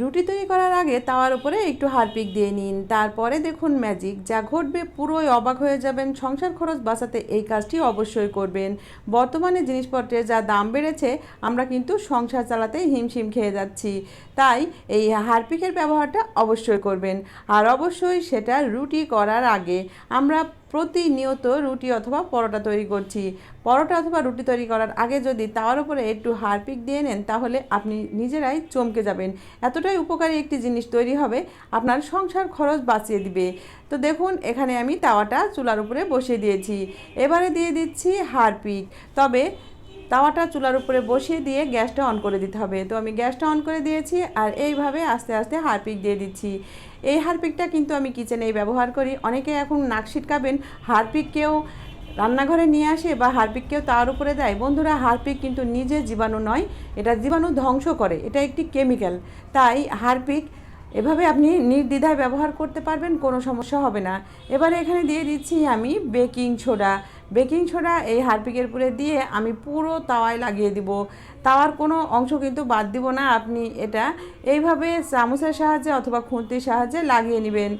রুটি তৈরি করার আগে তাওয়ার উপরে একটু হারপিক দিয়ে নিন। তারপরে দেখুন ম্যাজিক, যা ঘটবে পুরোই অবাক হয়ে যাবেন, সংসার খরচ বাঁচাতে এই কাজটি অবশ্যই করবেন। বর্তমানে জিনিসপত্রের যা দাম বেড়েছে, আমরা কিন্তু সংসার চালাতে হিমশিম খেয়ে যাচ্ছি। তাই এই হারপিকের ব্যবহারটা অবশ্যই করবেন। আর অবশ্যই সেটা রুটি করার আগে। আমরা প্রতিনিয়ত রুটি অথবা পরোটা তৈরি করছি। পরোটা অথবা রুটি তৈরি করার আগে যদি তাওয়ার উপরে একটু হারপিক দিয়ে নেন, তাহলে আপনি নিজেরাই চমকে যাবেন। এতটাই উপকারী একটি জিনিস তৈরি হবে, আপনার সংসার খরচ বাঁচিয়ে দিবে। তো দেখুন, এখানে আমি তাওয়াটা চুলার উপরে বসিয়ে দিয়েছি। এবারে দিয়ে দিচ্ছি হারপিক তবে তাওয়াটা চুলার উপরে বসিয়ে দিয়ে গ্যাসটা অন করে দিতে হবে। তো আমি গ্যাসটা অন করে দিয়েছি আর এইভাবে আস্তে আস্তে হারপিক দিয়ে দিচ্ছি। এই হারপিকটা কিন্তু আমি কিচেনেই ব্যবহার করি। অনেকে এখন নাক ছিটকাবেন হারপিককেও রান্নাঘরে নিয়ে আসে বা হারপিককেও তার উপরে দেয়। বন্ধুরা, হারপিক কিন্তু নিজে জীবাণু নয়, এটা জীবাণু ধ্বংস করে, এটা একটি কেমিক্যাল। তাই হারপিক এভাবে আপনি নির্দ্বিধায় ব্যবহার করতে পারবেন, কোনো সমস্যা হবে না। এবারে এখানে দিয়ে দিচ্ছি আমি বেকিং সোডা। বেকিং সোডা এই হারপিকের উপরে দিয়ে আমি পুরো তাওয়ায় লাগিয়ে দিব। তাওয়ার কোনো অংশ কিন্তু বাদ দিব না, আপনি এটা এইভাবে চামচের সাহায্যে অথবা খুঁতির সাহায্যে লাগিয়ে নেবেন।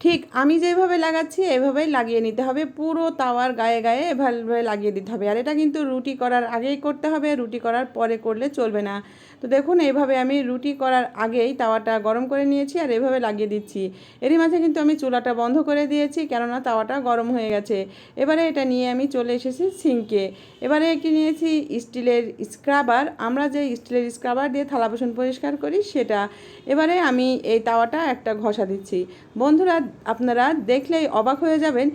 ঠিক, আমি যেভাবে লাগাচ্ছি, এভাবেই লাগিয়ে নিতে হবে। পুরো তাওয়ার গায়ে গায়ে এভাবে লাগিয়ে দিতে হবে। আর এটা কিন্তু রুটি করার আগেই করতে হবে, রুটি করার পরে করলে চলবে না। তো দেখুন এইভাবে আমি রুটি করার আগেই তাওয়াটা গরম করে নিয়েছি আর এভাবে লাগিয়ে দিচ্ছি। এরই মাঝে কিন্তু আমি চুলাটা বন্ধ করে দিয়েছি, কেননা তাওয়াটা গরম হয়ে গেছে। এবারে এটা নিয়ে আমি চলে এসেছি সিঙ্কে। এবারে একটি নিয়েছি স্টিলের স্ক্রাবার। আমরা যে স্টিলের স্ক্রাবার দিয়ে থালা বাসন পরিষ্কার করি, সেটা। এবারে আমি এই তাওয়াটা একটা ঘষা দিচ্ছি। বন্ধুরা আপনারা দেখলেই অবাক হয়ে যাবেন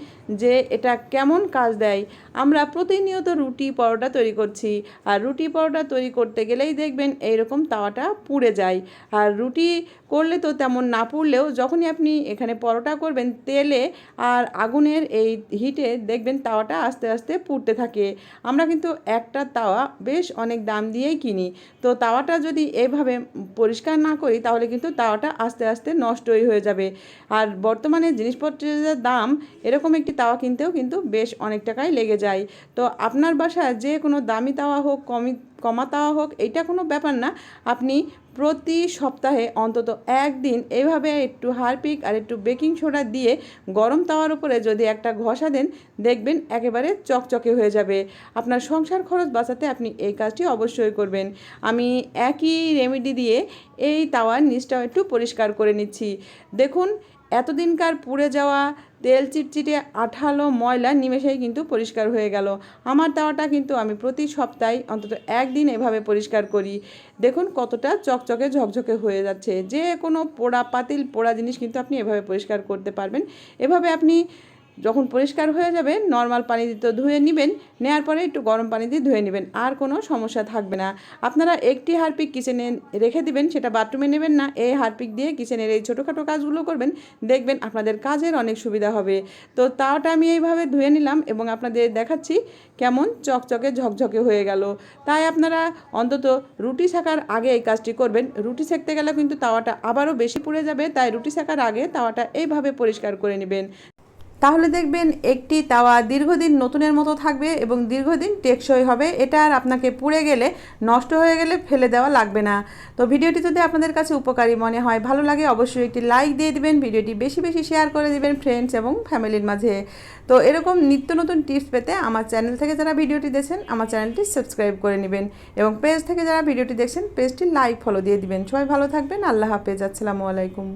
যে এটা কেমন কাজ দেয়। আমরা প্রতিনিয়ত রুটি পরোটা তৈরি করছি। আর রুটি পরোটা তৈরি করতে গেলেই দেখবেন এইরকম তাওয়াটা পুড়ে যায়। আর রুটি করলে তো তেমন না পুড়লেও যখনই আপনি এখানে পরোটা করবেন তেলে আর আগুনের এই হিটে দেখবেন তাওয়াটা আস্তে আস্তে পুড়তে থাকে। আমরা কিন্তু একটা তাওয়া বেশ অনেক দাম দিয়েই কিনি। তো তাওয়াটা যদি এভাবে পরিষ্কার না করি তাহলে কিন্তু তাওয়াটা আস্তে আস্তে নষ্টই হয়ে যাবে। আর বর্তমানে জিনিসপত্রের যে দাম এরকম একটি তাওয়া কিনতেও কিন্তু বেশ অনেক টাকাই লেগে যায়। তো আপনার বাসায় যে কোনো দামি তাওয়া হোক, কমি, কমা তাওয়া হোক এটা কোনো ব্যাপার না। আপনি প্রতি সপ্তাহে অন্তত একদিন এভাবে একটু হারপিক আর একটু বেকিং সোডা দিয়ে গরম তাওয়ার উপরে যদি একটা ঘষা দেন, দেখবেন একেবারে চকচকে হয়ে যাবে। আপনার সংসার খরচ বাঁচাতে আপনি এই কাজটি অবশ্যই করবেন। আমি একই রেমেডি দিয়ে এই তাওয়ার নিচটাও একটু পরিষ্কার করে নিচ্ছি। দেখুন, এতদিনকার পুড়ে যাওয়া তেল চিটচিটে আঠালো ময়লা নিমেষেই কিন্তু পরিষ্কার হয়ে গেল। আমার তাওয়াটা কিন্তু আমি প্রতি সপ্তাহে অন্তত একদিন এভাবে পরিষ্কার করি। দেখুন কতটা চকচকে ঝকঝকে হয়ে যাচ্ছে। যে কোনো পোড়া, পাতিল, পোড়া জিনিস কিন্তু আপনি এভাবে পরিষ্কার করতে পারবেন। এভাবে আপনি যখন পরিষ্কার হয়ে যাবে নর্মাল পানি দিয়ে তো ধুয়ে নেবেন নেওয়ার পরে একটু গরম পানি দিয়ে ধুয়ে নেবেন, আর কোনো সমস্যা থাকবে না। আপনারা একটি হারপিক কিচেনে রেখে দিবেন, সেটা বাথরুমে নেবেন না, এই হারপিক দিয়ে কিচেনের এই ছোটোখাটো কাজগুলো করবেন, দেখবেন আপনাদের কাজের অনেক সুবিধা হবে। তো তাওটা আমি এইভাবে ধুয়ে নিলাম এবং আপনাদের দেখাচ্ছি কেমন চকচকে ঝকঝকে হয়ে গেল। তাই আপনারা অন্তত রুটি শেখার আগে এই কাজটি করবেন। রুটি সেঁকতে গেলে কিন্তু তাওয়াটা আবারও বেশি পুড়ে যাবে, তাই রুটি শেখার আগে তাওয়াটা এইভাবে পরিষ্কার করে নেবেন। তাহলে দেখবেন একটি তাওয়া দীর্ঘদিন নতুনের মতো থাকবে এবং দীর্ঘদিন টেকসই হবে। এটা আর আপনাকে পুড়ে গেলে, নষ্ট হয়ে গেলে ফেলে দেওয়া লাগবে না। তো ভিডিওটি যদি আপনাদের কাছে উপকারী মনে হয়, ভালো লাগে অবশ্যই একটি লাইক দিয়ে দিবেন, ভিডিওটি বেশি বেশি শেয়ার করে দিবেন ফ্রেন্ডস এবং ফ্যামিলির মাঝে। তো এরকম নিত্য নতুন টিপস পেতে আমার চ্যানেল থেকে যারা ভিডিওটি দেখছেন, আমার চ্যানেলটি সাবস্ক্রাইব করে নেবেন এবং পেজ থেকে যারা ভিডিওটি দেখছেন পেজটি লাইক ফলো দিয়ে দিবেন। সবাই ভালো থাকবেন, আল্লাহ হাফেজ, আসসালামু আলাইকুম।